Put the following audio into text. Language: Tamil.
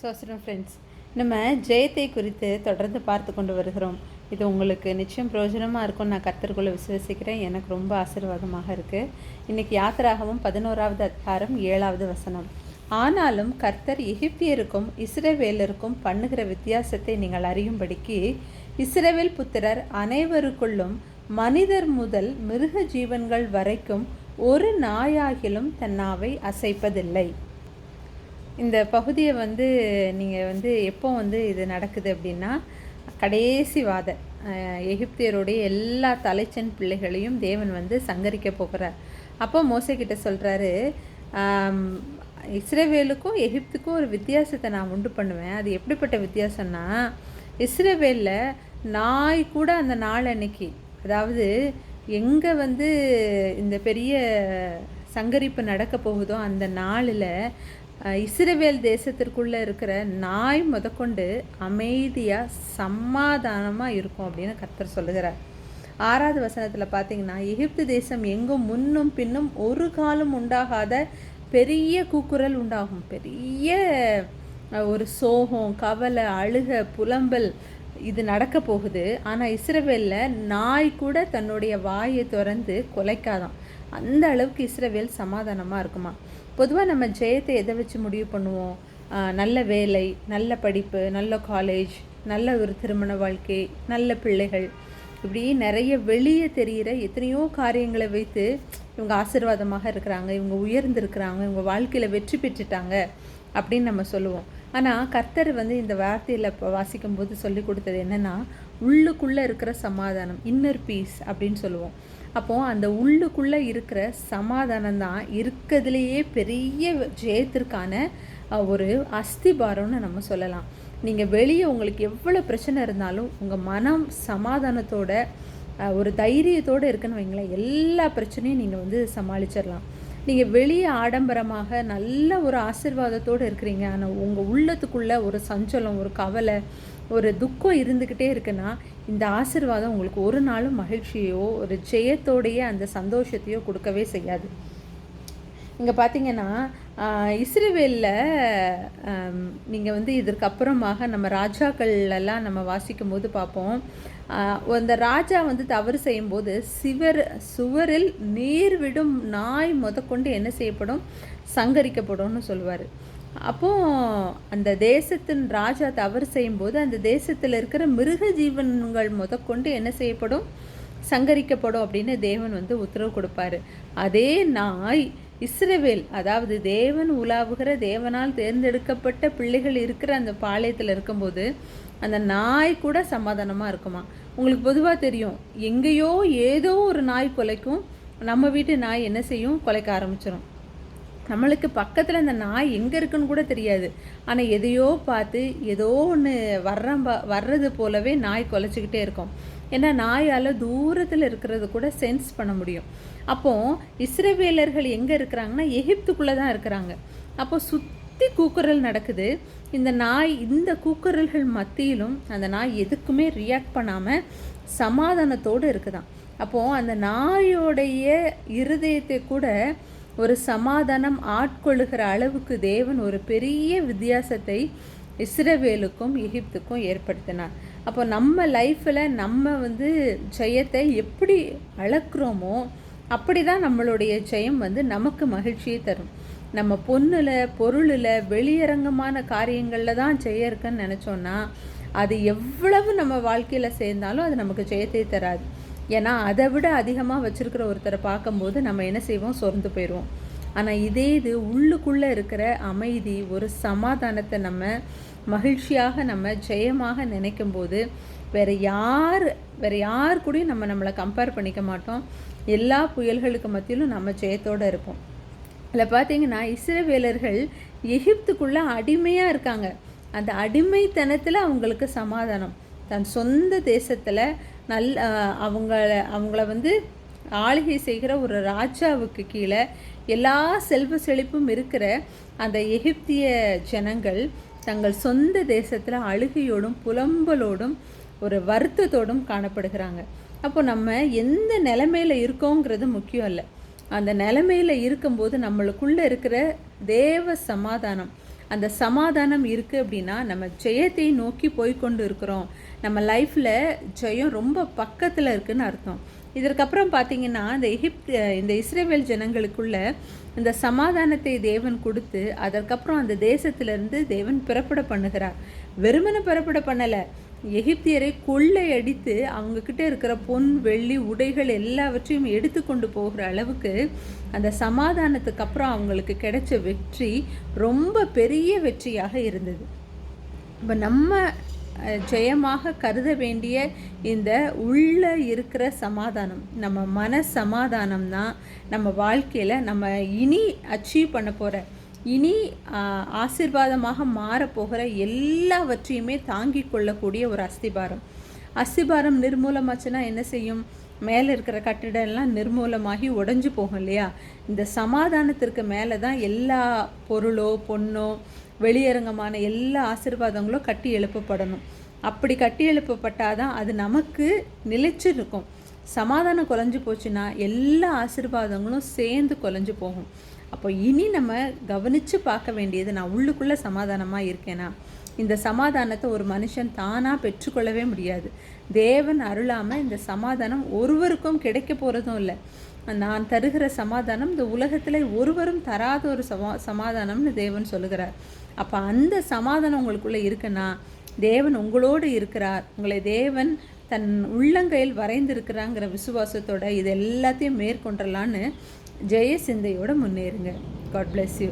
சோசரம் ஃப்ரெண்ட்ஸ் நம்ம ஜெயத்தை குறித்து தொடர்ந்து பார்த்து கொண்டு வருகிறோம். இது உங்களுக்கு நிச்சயம் பிரயோஜனமாக இருக்கும்னு நான் கர்த்தருக்குள்ளே விசுவசிக்கிறேன். எனக்கு ரொம்ப ஆசீர்வாதமாக இருக்குது இன்றைக்கி யாத்திராகவும் பதினோராவது அதிகாரம் ஏழாவது வசனம். ஆனாலும் கர்த்தர் எகிப்தியருக்கும் இஸ்ரேவேலருக்கும் பண்ணுகிற வித்தியாசத்தை நீங்கள் அறியும்படிக்கு இஸ்ரேவேல் புத்திரர் அனைவருக்குள்ளும் மனிதர் முதல் மிருக ஜீவன்கள் வரைக்கும் ஒரு நாயாகிலும் தன் நாவை அசைப்பதில்லை. இந்த பகுதியை வந்து நீங்கள் வந்து எப்போ வந்து இது நடக்குது அப்படின்னா கடைசி வாத எகிப்தியருடைய எல்லா தலைச்சன் பிள்ளைகளையும் தேவன் வந்து சங்கரிக்க போகிறார். அப்போ மோசே கிட்ட சொல்கிறாரு இஸ்ரேவேலுக்கும் எகிப்துக்கும் ஒரு வித்தியாசத்தை நான் உண்டு பண்ணுவேன். அது எப்படிப்பட்ட வித்தியாசம்னா இஸ்ரேவேலில் நாய் கூட அந்த நாள் அன்னைக்கு அதாவது எங்கே வந்து இந்த பெரிய சங்கரிப்பு நடக்க போகுதோ அந்த நாளில் இஸ்ரவேல் தேசத்திற்குள்ளே இருக்கிற நாய் முதற்கொண்டு அமைதியாக சமாதானமாக இருக்கும் அப்படின்னு கர்த்தர் சொல்லுகிறார். ஆறாவது வசனத்தில் பார்த்தீங்கன்னா எகிப்து தேசம் எங்கும் முன்னும் பின்னும் ஒரு காலம் உண்டாகாத பெரிய கூக்குரல் உண்டாகும். பெரிய ஒரு சோகம் கவலை அழுக புலம்பல் இது நடக்க போகுது. ஆனால் இஸ்ரவேலில் நாய் கூட தன்னுடைய வாயை திறந்து கொலைக்காதான். அந்த அளவுக்கு இஸ்ரவேல் சமாதானமாக இருக்குமா? பொதுவாக நம்ம ஜெயத்தை எதை வச்சு முடிவு பண்ணுவோம்? நல்ல வேலை நல்ல படிப்பு நல்ல காலேஜ் நல்ல ஒரு திருமண வாழ்க்கை நல்ல பிள்ளைகள். இப்படி நிறைய வெளியே தெரிகிற எத்தனையோ காரியங்களை வைத்து இவங்க ஆசீர்வாதமாக இருக்கிறாங்க இவங்க உயர்ந்திருக்கிறாங்க இவங்க வாழ்க்கையில் வெற்றி பெற்றுட்டாங்க அப்படின்னு நம்ம சொல்லுவோம். ஆனால் கர்த்தர் வந்து இந்த வார்த்தையில் இப்போ வாசிக்கும்போது சொல்லி கொடுத்தது என்னென்னா உள்ளுக்குள்ளே இருக்கிற சமாதானம் இன்னர் பீஸ் அப்படின்னு சொல்லுவோம். அப்போது அந்த உள்ளுக்குள்ளே இருக்கிற சமாதானம் தான் இருக்கிறதுலையே பெரிய ஜெயத்திற்கான ஒரு அஸ்திபாரம்னு நம்ம சொல்லலாம். நீங்கள் வெளியே உங்களுக்கு எவ்வளோ பிரச்சனை இருந்தாலும் உங்கள் மனம் சமாதானத்தோட ஒரு தைரியத்தோடு இருக்குன்னு வைங்களேன் எல்லா பிரச்சனையும் நீங்கள் வந்து சமாளிச்சிடலாம். நீங்கள் வெளியே ஆடம்பரமாக நல்ல ஒரு ஆசிர்வாதத்தோடு இருக்கிறீங்க. ஆனால் உங்கள் உள்ளத்துக்குள்ளே ஒரு சஞ்சலம் ஒரு கவலை ஒரு துக்கம் இருந்துக்கிட்டே இருக்குன்னா இந்த ஆசிர்வாதம் உங்களுக்கு ஒரு நாளும் மகிழ்ச்சியோ ஒரு ஜெயத்தோடைய அந்த சந்தோஷத்தையோ கொடுக்கவே செய்யாது. இங்கே பார்த்தீங்கன்னா இஸ்ரேவேலில் நீங்கள் வந்து இதற்கு அப்புறமாக நம்ம ராஜாக்கள் எல்லாம் நம்ம வாசிக்கும் போது பார்ப்போம் அந்த ராஜா வந்து தவறு செய்யும்போது சிவர் சுவரில் நீர் விடும் நாய் முதற்கொண்டு என்ன செய்யப்படும்? சங்கரிக்கப்படும்னு சொல்லுவார். அப்போ அந்த தேசத்தின் ராஜா தவறு செய்யும்போது அந்த தேசத்தில் இருக்கிற மிருக ஜீவன்கள் முதற்கொண்டு என்ன செய்யப்படும்? சங்கரிக்கப்படும் அப்படின்னு தேவன் வந்து உத்தரவு கொடுப்பாரு. அதே நாய் இஸ்ரவேல் அதாவது தேவன் உலாவுகிற தேவனால் தேர்ந்தெடுக்கப்பட்ட பிள்ளைகள் இருக்கிற அந்த பாளையத்தில் இருக்கும்போது அந்த நாய் கூட சமாதானமாக இருக்குமா? உங்களுக்கு பொதுவாக தெரியும். எங்கேயோ ஏதோ ஒரு நாய் கொலைக்கும் நம்ம வீட்டு நாய் என்ன செய்யும்? கொலைக்க ஆரம்பிச்சிடும் நம்மளுக்கு பக்கத்தில் அந்த நாய் எங்கே இருக்குன்னு கூட தெரியாது. ஆனால் எதையோ பார்த்து ஏதோ ஒன்று வர்ற வர்றது போலவே நாய் குலைச்சிக்கிட்டே இருக்கும். ஏன்னா நாயால் தூரத்தில் இருக்கிறது கூட சென்ஸ் பண்ண முடியும். அப்போது இஸ்ரவேலர்கள் எங்கே இருக்கிறாங்கன்னா எகிப்துக்குள்ளே தான் இருக்கிறாங்க. அப்போ சுற்றி கூக்குரல் நடக்குது. இந்த நாய் இந்த கூக்குரல்கள் மத்தியிலும் அந்த நாய் எதுக்குமே ரியாக்ட் பண்ணாமல் சமாதானத்தோடு இருக்குதான். அப்போது அந்த நாயோடைய இருதயத்தை கூட ஒரு சமாதானம் ஆட்கொள்ளுகிற அளவுக்கு தேவன் ஒரு பெரிய வித்தியாசத்தை இஸ்ரவேலுக்கும் எகிப்துக்கும் ஏற்படுத்தினார். அப்போ நம்ம லைஃப்பில் நம்ம வந்து ஜெயத்தை எப்படி அளக்குறோமோ அப்படி தான் நம்மளுடைய ஜெயம் வந்து நமக்கு மகிழ்ச்சியை தரும். நம்ம பொண்ணில் பொருளில் வெளியரங்கமான காரியங்களில் தான் ஜெயம் இருக்குன்னு நினச்சோன்னா அது எவ்வளவு நம்ம வாழ்க்கையில் சேர்ந்தாலும் அது நமக்கு ஜெயத்தை தராது. ஏன்னா அதை விட அதிகமாக வச்சுருக்கிற ஒருத்தரை பார்க்கும்போது நம்ம என்ன செய்வோம்? சொர்ந்து போயிடுவோம். ஆனால் இதே இது உள்ளுக்குள்ளே இருக்கிற அமைதி ஒரு சமாதானத்தை நம்ம மகிழ்ச்சியாக நம்ம ஜெயமாக நினைக்கும் போது வேறு யார் வேறு யார் கூடயும் நம்ம நம்மளை கம்பேர் பண்ணிக்க மாட்டோம். எல்லா புயல்களுக்கு மத்தியிலும் நம்ம ஜெயத்தோடு இருப்போம். அதில் பார்த்தீங்கன்னா இஸ்ரவேலர்கள் எகிப்துக்குள்ளே அடிமையாக இருக்காங்க. அந்த அடிமைத்தனத்தில் அவங்களுக்கு சமாதானம். தன் சொந்த தேசத்தில் நல் அவங்கள அவங்கள வந்து ஆளுகை செய்கிற ஒரு ராஜாவுக்கு கீழே எல்லா செல்வ செழிப்பும் இருக்கிற அந்த எகிப்திய ஜனங்கள் தங்கள் சொந்த தேசத்தில் அழுகையோடும் புலம்பலோடும் ஒரு வருத்தத்தோடும் காணப்படுகிறாங்க. அப்போ நம்ம எந்த நிலைமையில் இருக்கோங்கிறது முக்கியம் இல்லை. அந்த நிலைமையில் இருக்கும்போது நம்மளுக்குள்ளே இருக்கிற தேவ சமாதானம் அந்த சமாதானம் இருக்குது அப்படின்னா நம்ம ஜெயத்தை நோக்கி போய்க்கொண்டு இருக்கிறோம். நம்ம லைஃப்பில் ஜெயம் ரொம்ப பக்கத்தில் இருக்குதுன்னு அர்த்தம். இதற்கப்புறம் பார்த்தீங்கன்னா இந்த எகிப்து இந்த இஸ்ரேவேல் ஜனங்களுக்குள்ள இந்த சமாதானத்தை தேவன் கொடுத்து அதற்கப்புறம் அந்த தேசத்திலிருந்து தேவன் பிறப்பட பண்ணுகிறார். வெறுமனை பிறப்பட பண்ணலை. எகிப்தியரை கொள்ளையடித்து அவங்கக்கிட்ட இருக்கிற பொன் வெள்ளி உடைகள் எல்லாவற்றையும் எடுத்து கொண்டு போகிற அளவுக்கு அந்த சமாதானத்துக்கு அப்புறம் அவங்களுக்கு கிடைச்ச வெற்றி ரொம்ப பெரிய வெற்றியாக இருந்தது. இப்போ நம்ம ஜெயமாக கருத வேண்டிய இந்த உள்ளே இருக்கிற சமாதானம் நம்ம மன சமாதானம் தான் நம்ம வாழ்க்கையில் நம்ம இனி அச்சீவ் பண்ண போகிற இனி ஆசிர்வாதமாக மாறப்போகிற எல்லாவற்றையுமே தாங்கி கொள்ளக்கூடிய ஒரு அஸ்திபாரம். அஸ்திபாரம் நிர்மூலமாச்சுன்னா என்ன செய்யும்? மேலே இருக்கிற கட்டிடம்லாம் நிர்மூலமாகி உடஞ்சி போகும் இல்லையா? இந்த சமாதானத்திற்கு மேலே தான் எல்லா பொருளோ பொண்ணோ வெளியரங்கமான எல்லா ஆசிர்வாதங்களும் கட்டி எழுப்பப்படணும். அப்படி கட்டி எழுப்பப்பட்டாதான் அது நமக்கு நிலைச்சு இருக்கும் சமாதானம் குறைஞ்சி போச்சுன்னா எல்லா ஆசிர்வாதங்களும் சேர்ந்து குறைஞ்சி போகும். அப்போ இனி நம்ம கவனித்து பார்க்க வேண்டியது நான் உள்ளுக்குள்ளே சமாதானமாக இருக்கேனா? இந்த சமாதானத்தை ஒரு மனுஷன் தானாக பெற்றுக்கொள்ளவே முடியாது. தேவன் அருளாமல் இந்த சமாதானம் ஒருவருக்கும் கிடைக்க போகிறதும் இல்லை. நான் தருகிற சமாதானம் இந்த உலகத்தில் ஒருவரும் தராத ஒரு சமா சமாதானம்னு தேவன் சொல்லுகிறார். அப்போ அந்த சமாதானம் உங்களுக்குள்ளே இருக்குன்னா தேவன் உங்களோடு இருக்கிறார். உங்களை தேவன் தன் உள்ளங்கையில் வரைந்திருக்கிறாங்கிற விசுவாசத்தோட இது எல்லாத்தையும் மேற்கொண்டலான்னு ஜெய சிந்தையோடு முன்னேறுங்க. God bless you